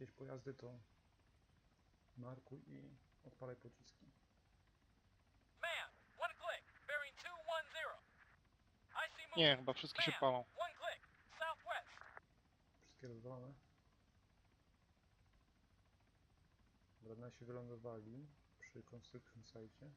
jakieś pojazdy, to markuj i odpalaj pociski. Man, one click, bearing 210. I see movement. Nie, chyba wszystkie się palą. Wszystkie rozwalone. Dobra, nasi wylądowali przy construction site.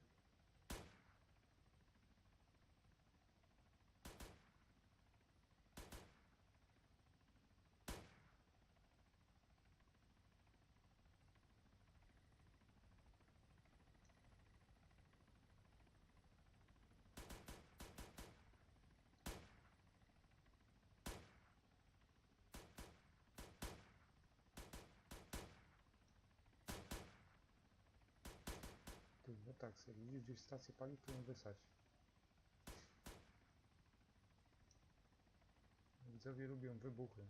Ty, no tak, jak widzisz gdzieś stację paliw, to ją wysać. Widzowie lubią wybuchy.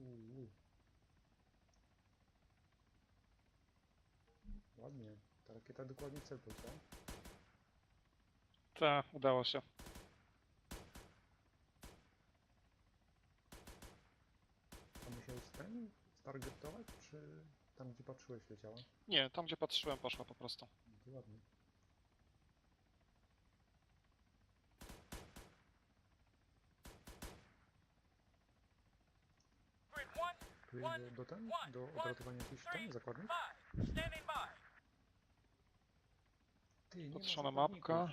Uuu. Ładnie. Ta rakieta dokładnie cel co? Tak, udało się. A musiałeś ten stargetować, czy tam gdzie patrzyłeś leciała? Nie, tam gdzie patrzyłem poszła po prostu. No to ładnie. Tu do, ten? Do odratowania jakichś ten zakładnik? five, standing by. Ty, nie ma Patrzona zakładników. mapka.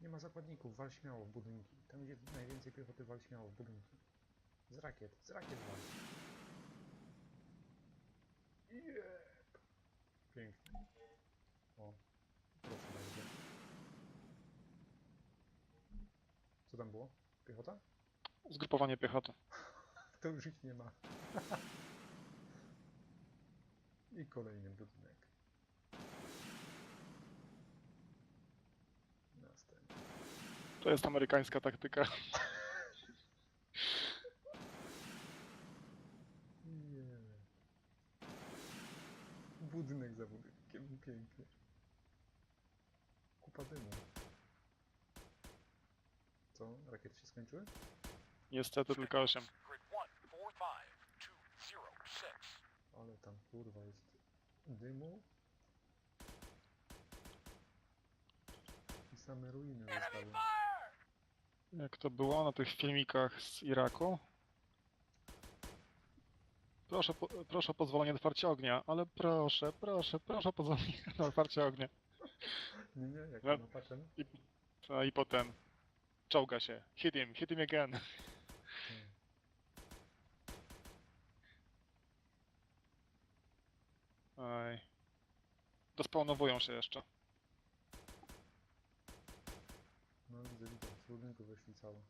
Nie ma zakładników, wal śmiało w budynki. Tam gdzie najwięcej piechoty wal śmiało w budynki. Z rakiet, z rakiet wal. Jep. Pięknie. O, proszę bardzo. Co tam było? Piechota? Zgrupowanie piechoty. To już ich nie ma. I kolejny budynek. Następny. To jest amerykańska taktyka. Nie. Budynek za budynkiem, pięknie. Kupa dymu. Co? Rakiety się skończyły? Niestety tylko 8. Grid one, four, five, two, zero, six. Ale tam kurwa jest dymu. I same ruiny zostały. Jak to było na tych filmikach z Iraku? Proszę, po, proszę o pozwolenie na otwarcie ognia, ale proszę, proszę, proszę o pozwolenie na otwarcie ognia. Nie, nie, jak No. no. patrzę. I, a, I potem czołga się. Hit him, hit him again. Hmm. Oj. Dospawnowują się jeszcze. No widzę, widzę. Z budynku wyszli całe.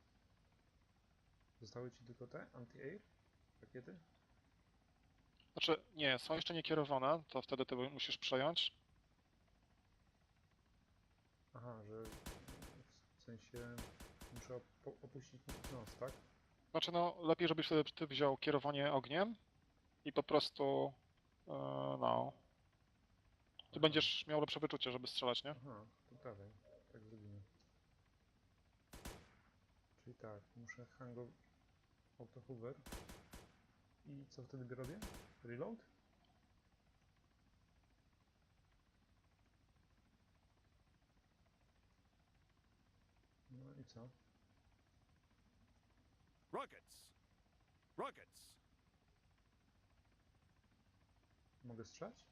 Zostały ci tylko te anti-air? Rakiety? Znaczy, nie, są jeszcze niekierowane, to wtedy ty musisz przejąć. Aha, że w sensie muszę opuścić nos, tak? Znaczy, no, lepiej, żebyś sobie ty wziął kierowanie ogniem i po prostu, e, no, ty będziesz miał lepsze wyczucie, żeby strzelać, nie? Aha, to dawaj, tak zrobimy. Czyli tak, muszę hango auto hover i co wtedy robię? Reload? No i co? Rockets! Rockets! Mogę strzelać?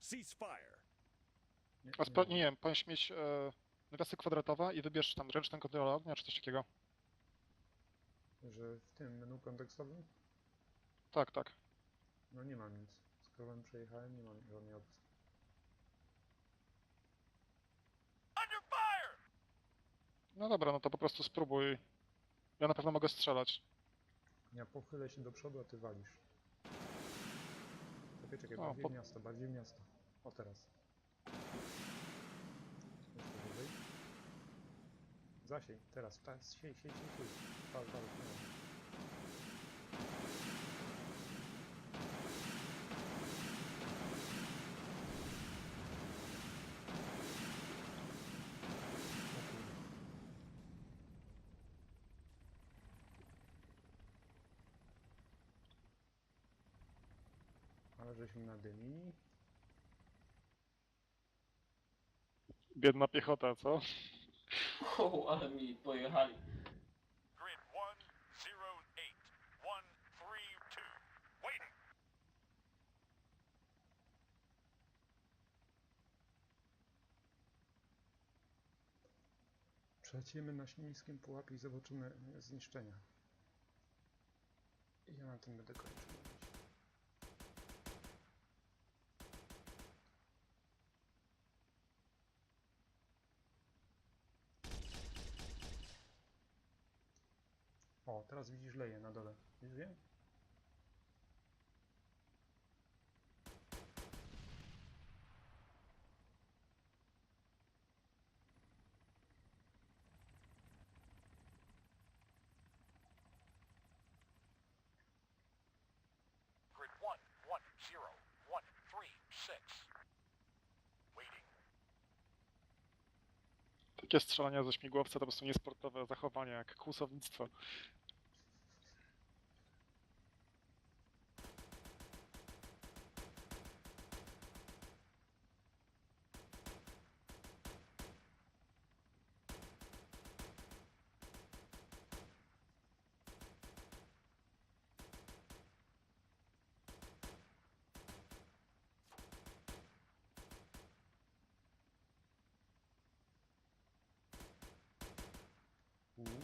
Cease fire! Nie, A spo, nie, nie, powinieneś mieć e, nawiasy kwadratowe i wybierz tam ręczny kontroler ognia, czy coś takiego. Że w tym menu kontekstowym? Tak, tak. No nie mam nic. Scrollem przejechałem, nie mam żadnej opcji. Under fire! No dobra, no to po prostu spróbuj. Ja na pewno mogę strzelać. Ja pochylę się do przodu, a ty walisz. Czekaj, czekaj, O, bardziej po- w miasto, bardziej w miasto. O teraz. Jeszcze wyżej. Zasiej, teraz, teraz, siej, siej, siej, siej. Pal, pal, pal. O kurde. A żeśmy nadymili. Biedna piechota, co? O, ale mi pojechali. Grid 108, 132. Waiting. Przeleciemy na śliskim pułapie i zobaczymy zniszczenia. I ja na tym będę kończył. O, teraz widzisz leje na dole. Już wiem? Grid 110, 136. Waiting. Takie strzelania ze śmigłowca to po prostu niesportowe zachowanie, jak kłusownictwo.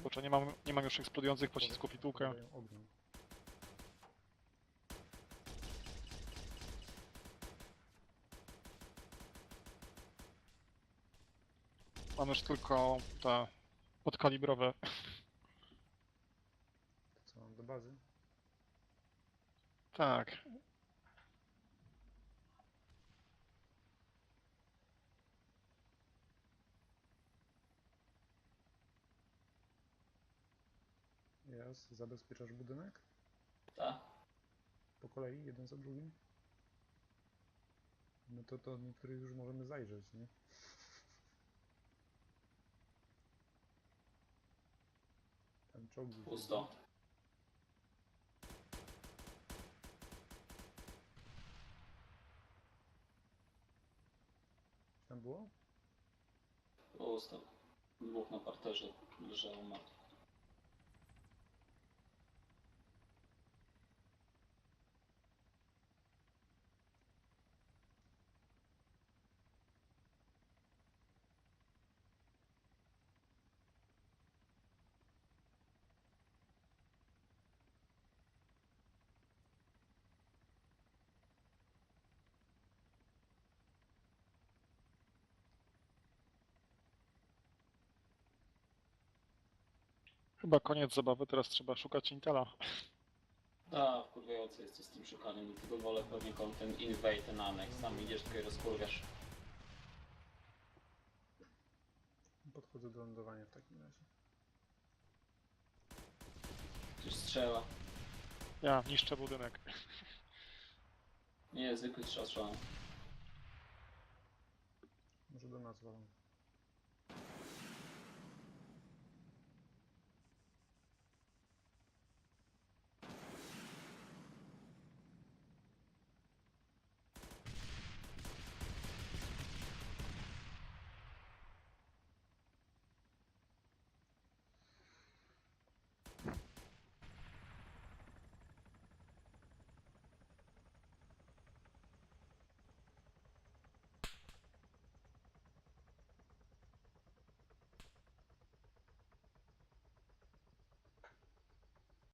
Kurczę, nie mam, nie mam już eksplodujących pocisków i tłukę. Mam już tylko te podkalibrowe. To co, mam do bazy? Tak. Jest, zabezpieczasz budynek? Tak. Po kolei, jeden za drugim? No to to niektórych już możemy zajrzeć, nie? Tam czołgi. Pusto. Tam było? Pusto. Dwóch na parterze leżało martwe. Chyba koniec zabawy, teraz trzeba szukać Intela. Tak, wkurwiające jest to z tym szukaniem, dlatego wolę pewnie ten invade, ten annex, tam idziesz tylko i rozkurwiasz. Podchodzę do lądowania w takim razie. Ktoś strzela. Ja niszczę budynek. Nie, zwykły strzał. Może do nas walą.